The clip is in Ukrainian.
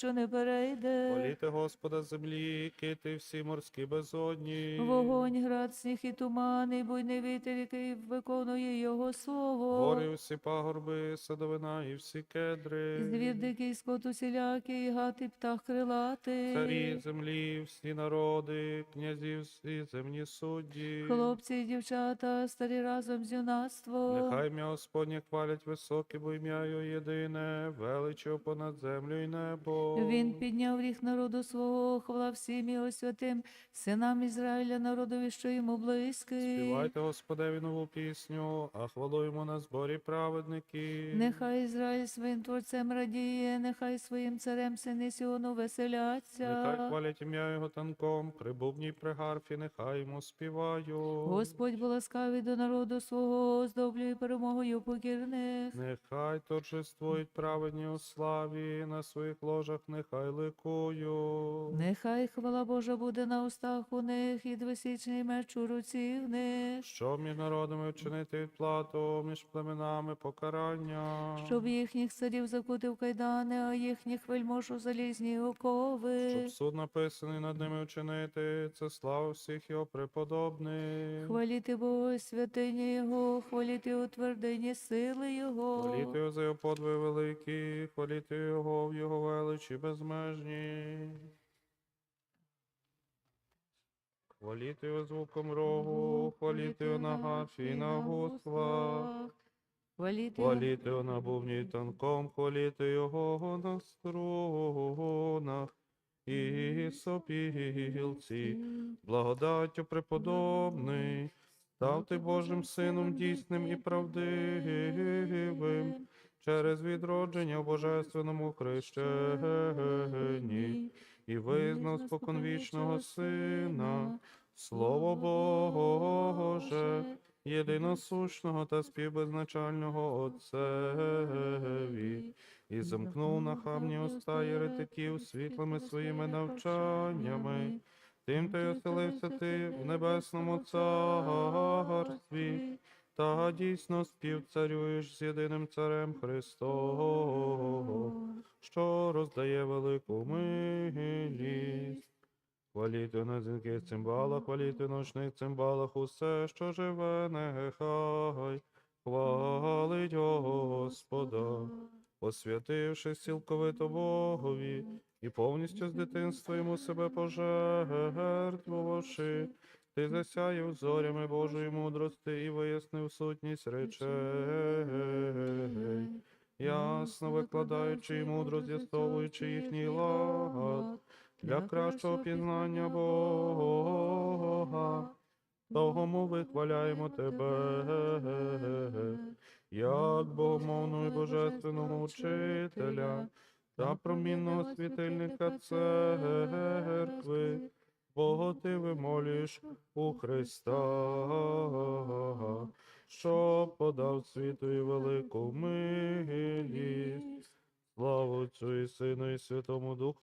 що не перейде. Хваліте Господа землі, кити всі морські безодні. Вогонь, град, сніг і туман, і буйний вітер, який виконує його слово. Гори всі пагорби, садовина і всі кедри. Звір дикий, скот усілякий, і птах крилатий. Царі землі, всі народи, князі всі земні судді. Хлопці і дівчата, старі разом з юнацтвом. Нехай ім'я Господнє хвалять високе, бо ім'я його єдине, величо понад землю і небо. Він підняв ріг народу свого, хвала всім його святим, синам Ізраїля, народові, що йому близький. Співайте Господеві нову пісню, а хвалу йому на зборі праведники. Нехай Ізраїль своїм творцем радіє, нехай своїм царем сини Сіону веселяться. Нехай хвалять ім'я його танком, при бубні при гарфі, нехай йому співаю. Господь бо ласкавий до народу свого, оздоблює перемогою покірних. Нехай торжествують праведні у славі, на своїх ложах нехай ликую. Нехай хвала Божа буде на устах у них, і двосічний меч у руці в них. Щоб між народами вчинити відплату, між племенами покарання. Щоб їхніх царів закутив кайдани, а їхніх вельмож у залізні окови. Щоб суд написаний над ними вчинити, це слава всіх його преподобних. Хваліти Бога, святині Його, хваліти у твердині сили Його. Хваліти його за його подвиг великі, хваліти його в його величі безмежні. Хваліти його звуком рогу, хваліти його на гарфі і на гуслах. Хваліти Його на бубні й танком, хваліти його на струнах і сопілці. Благодаттю преподобний, став ти Божим Сином дійсним і правдивим, через відродження в божественному хрещенні, і визнав споконвічного Сина, Слово Боже, єдиносушного та співбезначального Отцеві, і замкнув на хамні уста єретиків світлими своїми навчаннями. Тим ти оселився ти в небесному царстві, та дійсно співцарюєш з єдиним царем Христом, що роздає велику милість. Хваліти на дзвінких цимбалах, хваліти ночних цимбалах, усе, що живе, нехай хвалить Господа, посвятившись цілковито Богові і повністю з дитинства йому себе пожертвувавши, ти засяяв зорями Божої мудрости і вияснив сутність речей, ясно викладаючи і мудро з'ясовуючи їхній лад для кращого пізнання Бога. Тому вихваляємо тебе, як богомовного і божественного учителя та промінного світильника церкви, Бога ти вимоліш у Христа, що подав світу і велику милість. Славу Отцю і Сину і Святому Духу.